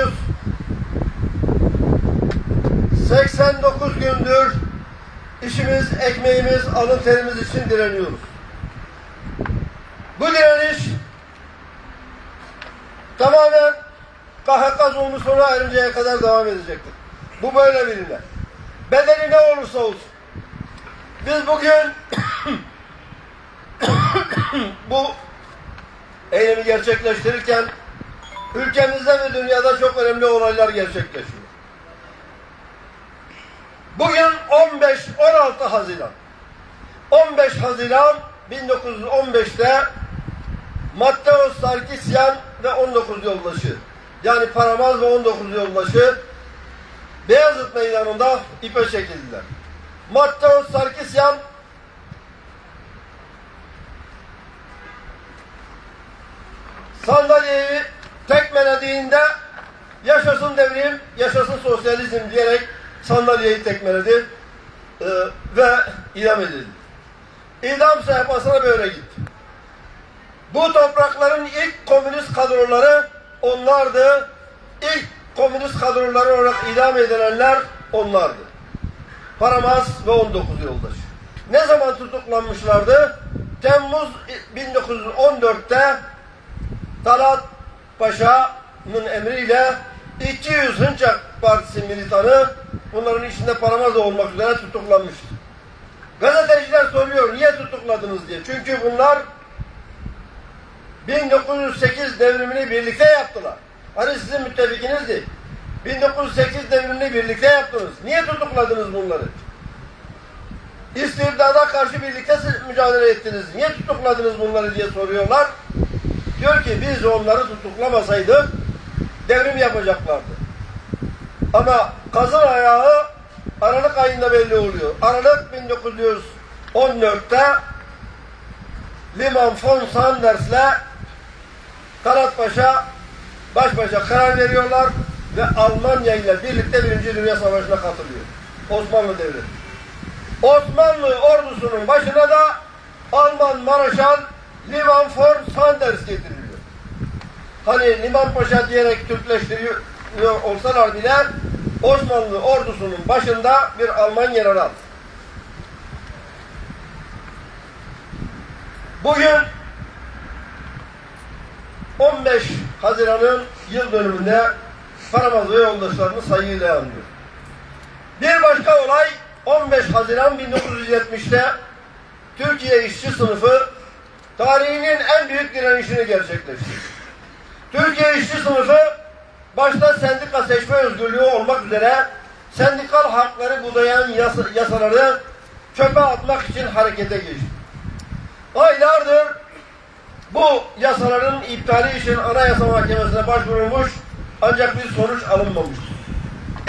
2989 gündür işimiz, ekmeğimiz, alın terimiz için direniyoruz. Bu direniş tamamen KHK zulmü sona erinceye kadar devam edecektir. Bu böyle bilinir. Bedeli ne olursa olsun. Biz bugün bu eylemi gerçekleştirirken ülkemizde ve dünyada çok önemli olaylar gerçekleşiyor. Bugün 15-16 Haziran. 15 Haziran 1915'te Matteos Sarkisyan ve 19 yoldaşı yani Paramaz ve 19 yoldaşı Beyazıt Meydanı'nda ipe çekildiler. Matteos Sarkisyan sandalyeyi tekmelediğinde yaşasın devrim, yaşasın sosyalizm diyerek sandalyeyi tekmeledi e, ve idam edildi. İdam sehpasına böyle gitti. Bu toprakların ilk komünist kadroları onlardı. İlk komünist kadroları olarak idam edilenler onlardı. Paramaz ve 19 yoldaş. Ne zaman tutuklanmışlardı? Temmuz 1914'te Talat Paşa'nın emriyle 200 Hınçak Partisi militanı bunların içinde Paramaz olmak üzere tutuklanmıştı. Gazeteciler soruyor niye tutukladınız diye. Çünkü bunlar 1908 devrimini birlikte yaptılar. Hani sizin müttefikinizdi. 1908 devrimini birlikte yaptınız. Niye tutukladınız bunları? İstibdada karşı birlikte mücadele ettiniz. Niye tutukladınız bunları diye soruyorlar. Diyor ki biz onları tutuklamasaydık devrim yapacaklardı. Ama kazın ayağı Aralık ayında belli oluyor. Aralık 1914'te Liman von Sanders'le Talat Paşa baş başa karar veriyorlar ve Almanya ile birlikte Birinci Dünya Savaşı'na katılıyor. Osmanlı Devleti. Osmanlı ordusunun başına da Alman Maraşal Liman von Sanders getiriliyor. Hani Liman Paşa diyerek Türkleştiriyor olsalar bile Osmanlı ordusunun başında bir Alman general. Bugün 15 Haziran'ın yıl dönümünde Paramaz ve yoldaşlarını sayıyla anıyor. Bir başka olay 15 Haziran 1970'te Türkiye işçi sınıfı tarihinin en büyük direnişini gerçekleştirdi. Türkiye işçi sınıfı başta sendika seçme özgürlüğü olmak üzere sendikal hakları budayan yasa, yasaları çöpe atmak için harekete geçti. Aylardır bu yasaların iptali için Anayasa Mahkemesi'ne başvurulmuş ancak bir sonuç alınmamış.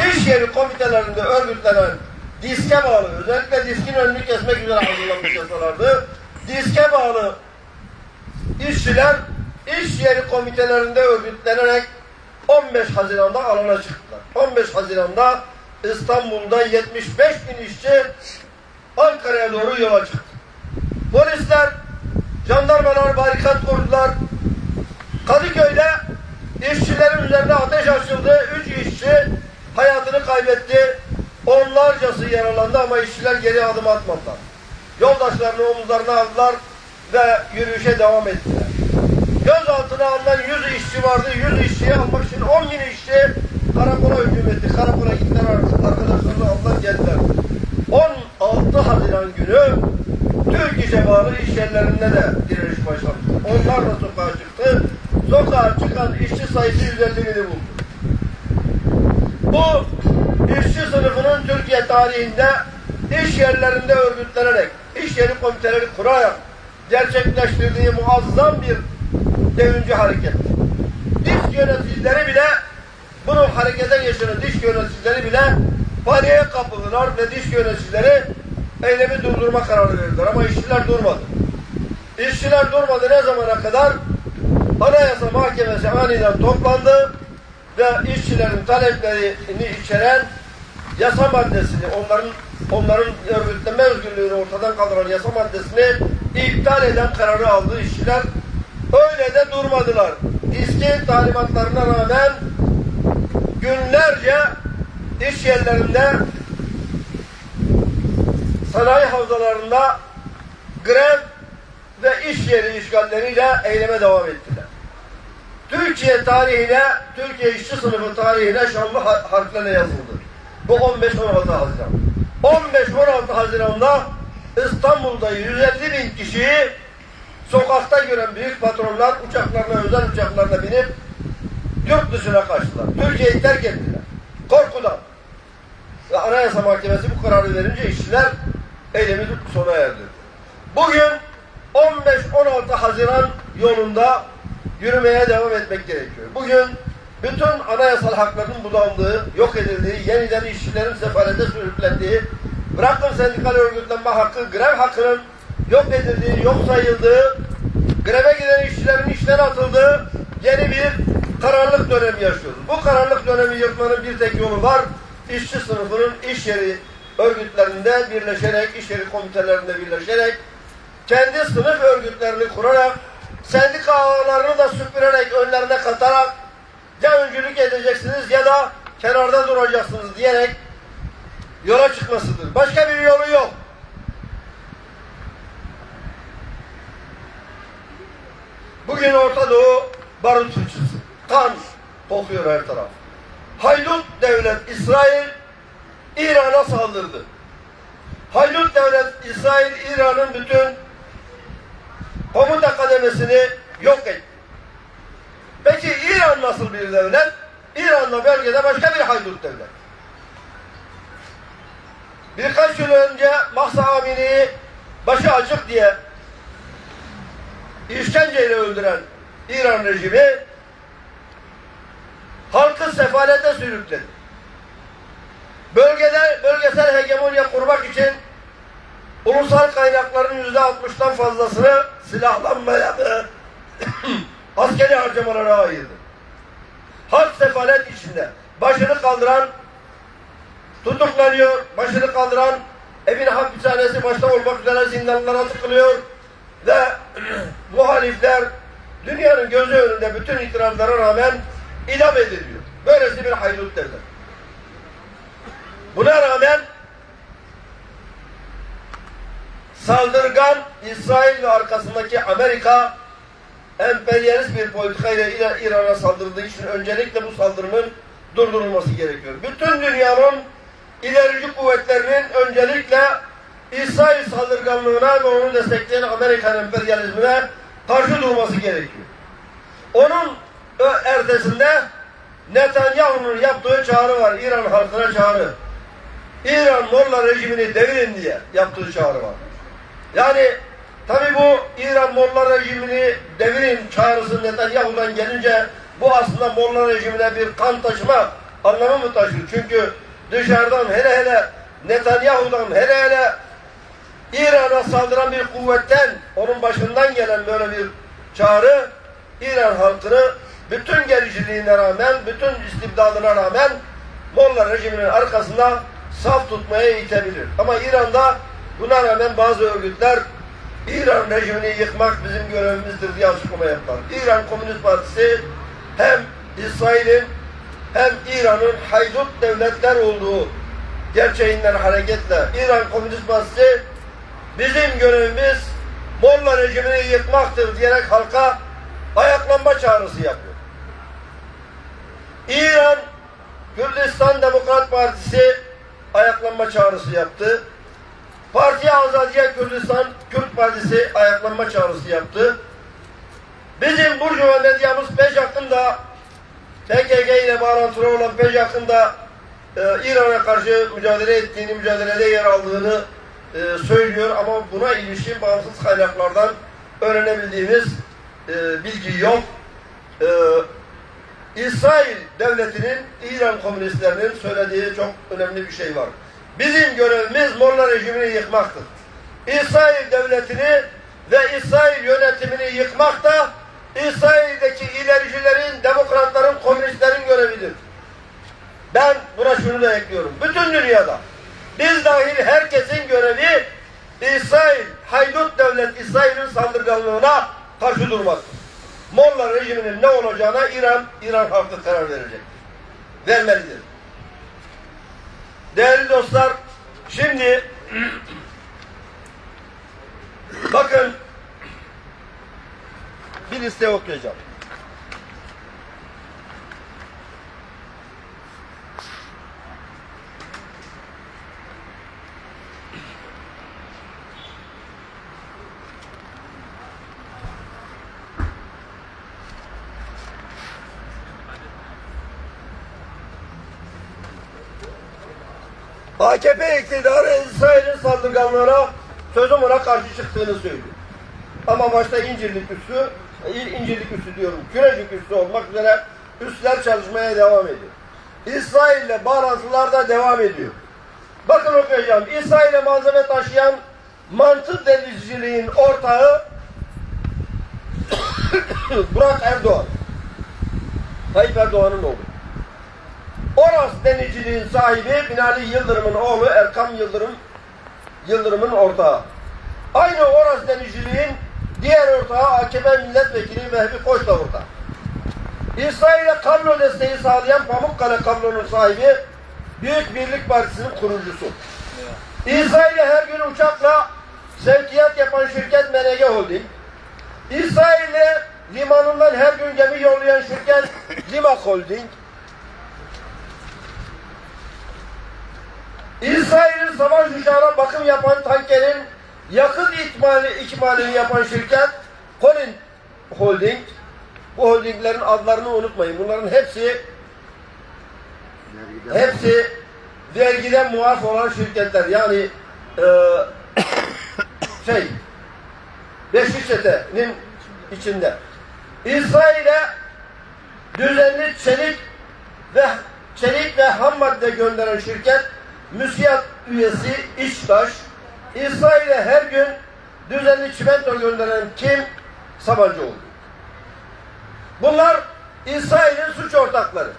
İş yeri komitelerinde örgütlenen diske bağlı, özellikle diskin önünü kesmek üzere hazırlanmış yasalardı. Diske bağlı işçiler iş yeri komitelerinde örgütlenerek 15 Haziran'da alana çıktılar. 15 Haziran'da İstanbul'da 75 bin işçi Ankara'ya doğru yola çıktı. Polisler, jandarmalar barikat kurdular. Kadıköy'de işçilerin üzerine ateş açıldı. Üç işçi hayatını kaybetti. Onlarcası yaralandı ama işçiler geri adım atmadılar. Yoldaşlarını omuzlarına aldılar ve yürüyüşe devam ettiler. Gözaltına alınan 100 işçi vardı. 100 işçiyi almak için 10 bin işçi karakola hücum etti. Karakola gittiler arkadaşlarını aldılar geldiler. 16 Haziran günü Türk işe bağlı iş yerlerinde de direniş başlamıştı. Onlar da sokağa çıktı. Sokağa çıkan işçi sayısı 150 bini buldu. Bu işçi sınıfının Türkiye tarihinde iş yerlerinde örgütlenerek, iş yeri komiteleri kurarak gerçekleştirdiği muazzam bir devrimci hareket. Disk yöneticileri bile bunu harekete geçiren disk yöneticileri bile paniğe kapıldılar ve disk yöneticileri eylemi durdurma kararı verdiler ama işçiler durmadı. İşçiler durmadı ne zamana kadar? Anayasa Mahkemesi aniden toplandı ve işçilerin taleplerini içeren yasa maddesini, onların onların örgütlenme özgürlüğünü ortadan kaldıran yasa maddesini iptal eden kararı aldı işçiler. Öyle de durmadılar. İSKİ talimatlarına rağmen günlerce iş yerlerinde sanayi havzalarında grev ve iş yeri işgalleriyle eyleme devam ettiler. Türkiye tarihine, Türkiye işçi sınıfı tarihine şanlı har- harflerle yazıldı. Bu 15-16 Haziran. 15-16 Haziran'da İstanbul'da 150 bin kişiyi sokakta gören büyük patronlar uçaklarına, özel uçaklarına binip yurt dışına kaçtılar. Türkiye'yi terk ettiler. Korkudan. Ve Anayasa Mahkemesi bu kararı verince işçiler eylemi sona erdirdi. Bugün 15-16 Haziran yolunda yürümeye devam etmek gerekiyor. Bugün bütün anayasal hakların budandığı, yok edildiği, yeniden işçilerin sefalete sürüklendiği, bırakın sendikal örgütlenme hakkı, grev hakkının yok edildiği, yok sayıldığı, greve giden işçilerin işten atıldığı yeni bir kararlılık dönemi yaşıyoruz. Bu kararlılık dönemi yırtmanın bir tek yolu var. İşçi sınıfının iş yeri örgütlerinde birleşerek, iş yeri komitelerinde birleşerek, kendi sınıf örgütlerini kurarak, sendika ağlarını da süpürerek, önlerine katarak edeceksiniz ya da kenarda duracaksınız diyerek yola çıkmasıdır. Başka bir yolu yok. Bugün Orta Doğu barut fıçısı. Kan kokuyor her taraf. Haydut devlet İsrail İran'a saldırdı. Haydut devlet İsrail İran'ın bütün komuta kademesini yok etti. Peki İran nasıl bir devlet? İran'la bölgede başka bir haydut devlet. Birkaç yıl önce Mahsa Amini'yi başı açık diye işkenceyle öldüren İran rejimi halkı sefalete sürükledi. Bölgede bölgesel hegemonya kurmak için ulusal kaynakların yüzde altmıştan fazlasını silahlanmaya ve askeri harcamalara ayırdı. Halk sefalet içinde. Başını kaldıran tutuklanıyor, başını kaldıran evin hapishanesi başta olmak üzere zindanlara tıkılıyor ve muhalifler dünyanın gözü önünde bütün itirazlara rağmen idam ediliyor. Böylesi bir haydut devlet. Buna rağmen saldırgan İsrail ve arkasındaki Amerika emperyalist bir politikayla İra- İran'a saldırdığı için öncelikle bu saldırının durdurulması gerekiyor. Bütün dünyanın ilerici kuvvetlerinin öncelikle İsrail saldırganlığına ve onu destekleyen Amerikan emperyalizmine karşı durması gerekiyor. Onun ertesinde Netanyahu'nun yaptığı çağrı var. İran halkına çağrı. İran Molla rejimini devirin diye yaptığı çağrı var. Yani tabi bu İran Molla rejimini devirin çağrısı Netanyahu'dan gelince bu aslında Molla rejimine bir kan taşıma anlamı mı taşıyor? Çünkü dışarıdan hele hele Netanyahu'dan hele hele İran'a saldıran bir kuvvetten onun başından gelen böyle bir çağrı İran halkını bütün gericiliğine rağmen, bütün istibdadına rağmen Molla rejiminin arkasında saf tutmaya itebilir. Ama İran'da buna rağmen bazı örgütler İran rejimini yıkmak bizim görevimizdir diye açıklama yapar. İran Komünist Partisi hem İsrail'in hem İran'ın haydut devletler olduğu gerçeğinden hareketle İran Komünist Partisi bizim görevimiz Molla rejimini yıkmaktır diyerek halka ayaklanma çağrısı yapıyor. İran Kürdistan Demokrat Partisi ayaklanma çağrısı yaptı. Parti Azadiye Kürdistan Kürt Partisi ayaklanma çağrısı yaptı. Bizim Burjuva medyamız PEJAK'ın da PKK ile bağlantılı olan PEJAK'ın da e, İran'a karşı mücadele ettiğini, mücadelede yer aldığını e, söylüyor ama buna ilişkin bağımsız kaynaklardan öğrenebildiğimiz e, bilgi yok. E, İsrail devletinin, İran komünistlerinin söylediği çok önemli bir şey var. Bizim görevimiz Molla rejimini yıkmaktır. İsrail devletini ve İsrail yönetimini yıkmak da İsrail'deki ilericilerin, demokratların, komünistlerin görevidir. Ben buna şunu da ekliyorum. Bütün dünyada Biz dahil herkesin görevi İsrail, haydut devlet İsrail'in saldırganlığına karşı durmaktır. Molla rejiminin ne olacağına İran, İran halkı karar verecek. Vermelidir. Değerli dostlar, şimdi bakın bir liste okuyacağım. AKP iktidarı İsrail'in saldırganlığına sözüm ona karşı çıktığını söylüyor. Ama başta İncirlik üssü, İncirlik üssü diyorum, Kürecik üssü olmak üzere üsler çalışmaya devam ediyor. İsrail'le bağlantılar da devam ediyor. Bakın okuyacağım. İsrail'e malzeme taşıyan mantı denizciliğin ortağı Burak Erdoğan. Tayyip Erdoğan'ın oğlu. Oras denizciliğin sahibi Binali Yıldırım'ın oğlu Erkam Yıldırım Yıldırım'ın ortağı. Aynı Oras denizciliğin diğer ortağı AKP milletvekili Vehbi Koç da ortak. İsrail'e kablo desteği sağlayan Pamukkale kablonun sahibi Büyük Birlik Partisi'nin kurucusu. İsrail'e her gün uçakla sevkiyat yapan şirket MNG Holding. İsrail'e limanından her gün gemi yollayan şirket Lima Holding. İsrail'in savaş uçağına bakım yapan tankerin yakıt ikmali, ikmalini yapan şirket Colin Holding. Bu holdinglerin adlarını unutmayın. Bunların hepsi hepsi vergiden muaf olan şirketler. Yani e, şey Beşik çetenin içinde. İsrail'e düzenli çelik ve çelik ve ham madde gönderen şirket müsiyat üyesi İştaş, İsrail'e her gün düzenli çimento gönderen kim? Sabancıoğlu. Bunlar İsrail'in suç ortakları.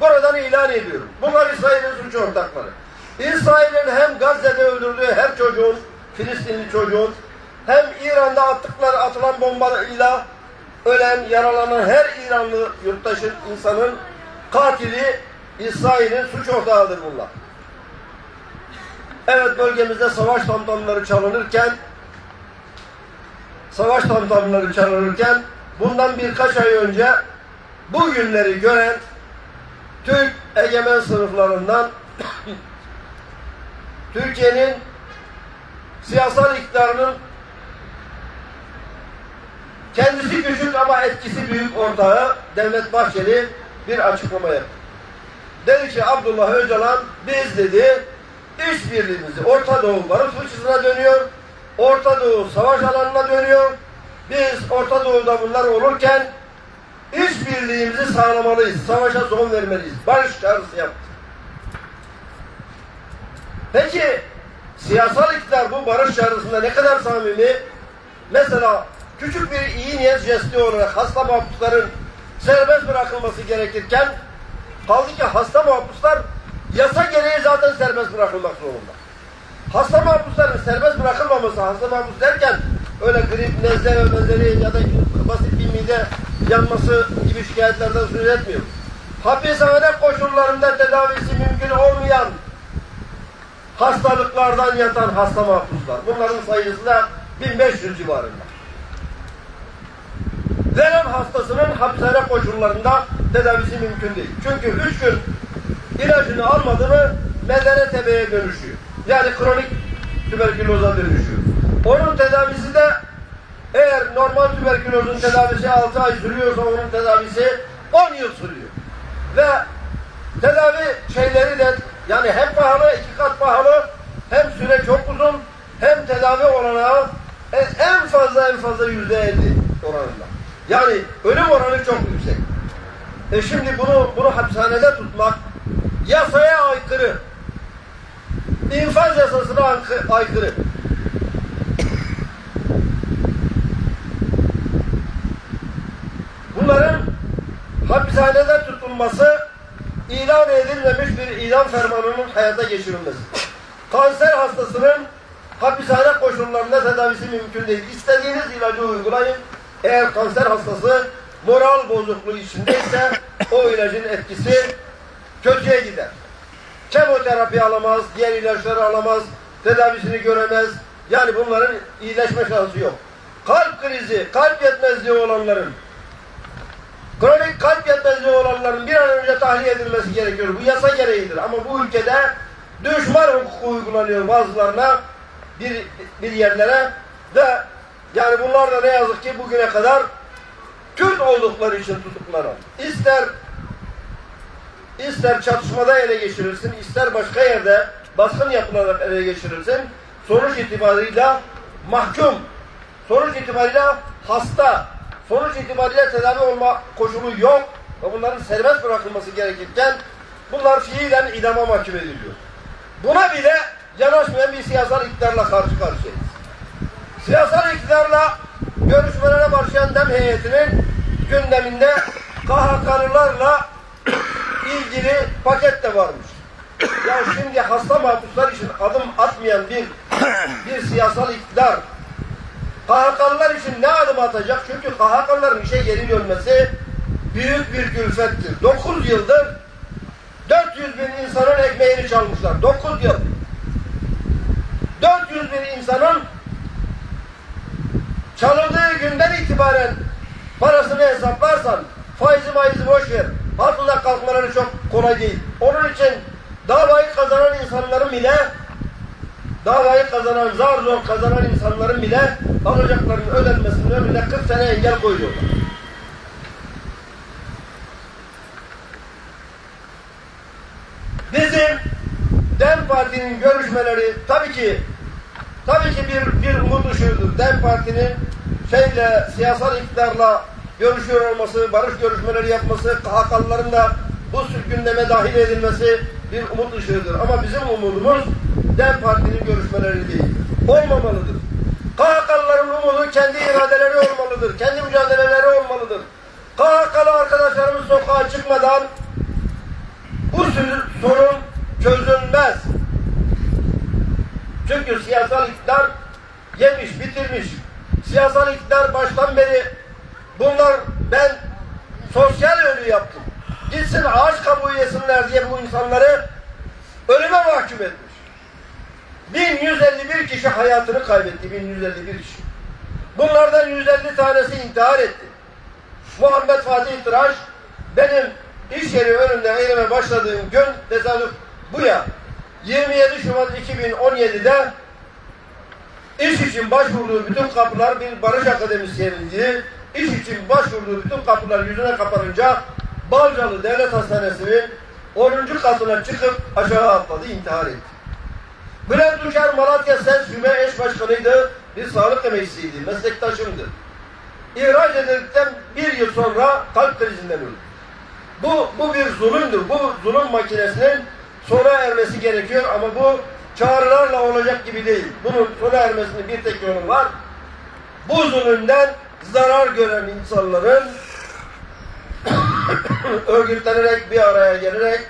Buradan ilan ediyorum. Bunlar İsrail'in suç ortakları. İsrail'in hem Gazze'de öldürdüğü her çocuğun, Filistinli çocuğun, hem İran'da attıkları atılan bombayla ölen, yaralanan her İranlı yurttaşın, insanın katili İsrail'in suç ortağıdır bunlar. Evet bölgemizde savaş tamtamları çalınırken savaş tamtamları çalınırken bundan birkaç ay önce bu günleri gören Türk egemen sınıflarından Türkiye'nin siyasal iktidarının kendisi küçük ama etkisi büyük ortağı Devlet Bahçeli bir açıklama yaptı. Dedi ki Abdullah Öcalan biz dedi işbirliğimizi Orta Doğu barış fıçısına dönüyor. Orta Doğu savaş alanına dönüyor. Biz Orta Doğu'da bunlar olurken işbirliğimizi sağlamalıyız. Savaşa son vermeliyiz. Barış çağrısı yaptı. Peki siyasal iktidar bu barış çağrısında ne kadar samimi? Mesela küçük bir iyi niyet jesti olarak hasta mahpusların serbest bırakılması gerekirken kaldı ki hasta mahpuslar yasa gereği zaten serbest bırakılmak zorunda. Hasta mahpusların serbest bırakılmaması, hasta mahpus derken öyle grip, nezle ve ya da basit bir mide yanması gibi şikayetlerden söz etmiyorum. Hapishane koşullarında tedavisi mümkün olmayan hastalıklardan yatan hasta mahpuslar. Bunların sayısı da 1500 civarında. Verem hastasının hapishane koşullarında tedavisi mümkün değil. Çünkü üç gün ilacını almadı mı MDR-TB'ye dönüşüyor. Yani kronik tüberküloza dönüşüyor. Onun tedavisi de eğer normal tüberkülozun tedavisi 6 ay sürüyorsa onun tedavisi 10 yıl sürüyor. Ve tedavi şeyleri de yani hem pahalı, iki kat pahalı, hem süre çok uzun, hem tedavi olanağı en fazla en fazla yüzde elli oranında. Yani ölüm oranı çok yüksek. E şimdi bunu bunu hapishanede tutmak yasaya aykırı. İnfaz yasasına aykırı. Bunların hapishanede tutulması ilan edilmemiş bir idam fermanının hayata geçirilmesi. Kanser hastasının hapishane koşullarında tedavisi mümkün değil. İstediğiniz ilacı uygulayın. Eğer kanser hastası moral bozukluğu içindeyse o ilacın etkisi kötüye gider. Kemoterapi alamaz, diğer ilaçları alamaz, tedavisini göremez. Yani bunların iyileşme şansı yok. Kalp krizi, kalp yetmezliği olanların, kronik kalp yetmezliği olanların bir an önce tahliye edilmesi gerekiyor. Bu yasa gereğidir. Ama bu ülkede düşman hukuku uygulanıyor bazılarına, bir, bir yerlere ve yani bunlar da ne yazık ki bugüne kadar Kürt oldukları için tutuklanan. İster ister çatışmada ele geçirilsin, ister başka yerde baskın yapılarak ele geçirilsin, sonuç itibarıyla mahkum, sonuç itibariyle hasta, sonuç itibariyle tedavi olma koşulu yok ve bunların serbest bırakılması gerekirken bunlar fiilen idama mahkum ediliyor. Buna bile yanaşmayan bir siyasal iktidarla karşı karşıyayız. Siyasal iktidarla görüşmelere başlayan DEM heyetinin gündeminde KHK'lılarla ilgili paket de varmış. Ya şimdi hasta mahpuslar için adım atmayan bir bir siyasal iktidar KHK'lılar için ne adım atacak? Çünkü KHK'lıların işe geri dönmesi büyük bir külfettir. 9 yıldır 400 bin insanın ekmeğini çalmışlar. 9 yıl. 400 bin insanın çalındığı günden itibaren parasını hesaplarsan faizi maizi boş ver. Altında kalkmaları çok kolay değil. Onun için davayı kazanan insanların bile davayı kazanan, zar zor kazanan insanların bile alacaklarının ödenmesinin önüne 40 sene engel koyuyorlar. Bizim DEM Parti'nin görüşmeleri tabii ki tabii ki bir, bir umut ışığıdır. DEM Parti'nin şeyle, siyasal iktidarla görüşüyor olması, barış görüşmeleri yapması, KHK'lıların da bu gündeme dahil edilmesi bir umut ışığıdır. Ama bizim umudumuz DEM Parti'nin görüşmeleri değil. Olmamalıdır. KHK'lıların umudu kendi iradeleri olmalıdır. Kendi mücadeleleri olmalıdır. KHK'lı arkadaşlarımız sokağa çıkmadan bu sorun çözülmez. Çünkü siyasal iktidar yemiş, bitirmiş. Siyasal iktidar baştan beri bunlar ben sosyal ölü yaptım. Gitsin ağaç kabuğu yesinler diye bu insanları ölüme mahkum etmiş. 1151 kişi hayatını kaybetti. 1151 kişi. Bunlardan 150 tanesi intihar etti. Muhammed Fatih Tıraş benim iş yeri önünde eyleme başladığım gün tesadüf bu ya. 27 Şubat 2017'de iş için başvurduğu bütün kapılar bir barış akademisyeniydi. İş için başvurduğu bütün kapılar yüzüne kapanınca Balcalı Devlet Hastanesi'nin 10. katına çıkıp aşağı atladı, intihar etti. Bülent Uçar Malatya Ses Şube eş başkanıydı, bir sağlık emekçisiydi, meslektaşımdı. İhraç edildikten bir yıl sonra kalp krizinden öldü. Bu, bu bir zulümdür. Bu zulüm makinesinin sona ermesi gerekiyor ama bu çağrılarla olacak gibi değil. Bunun sona ermesinin bir tek yolu var. Bu zulümden zarar gören insanların örgütlenerek bir araya gelerek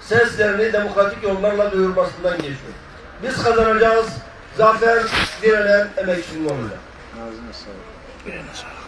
seslerini demokratik yollarla duyurmasından geçiyor. Biz kazanacağız. Zafer direnen emekçinin olacak. Ağzına sağlık.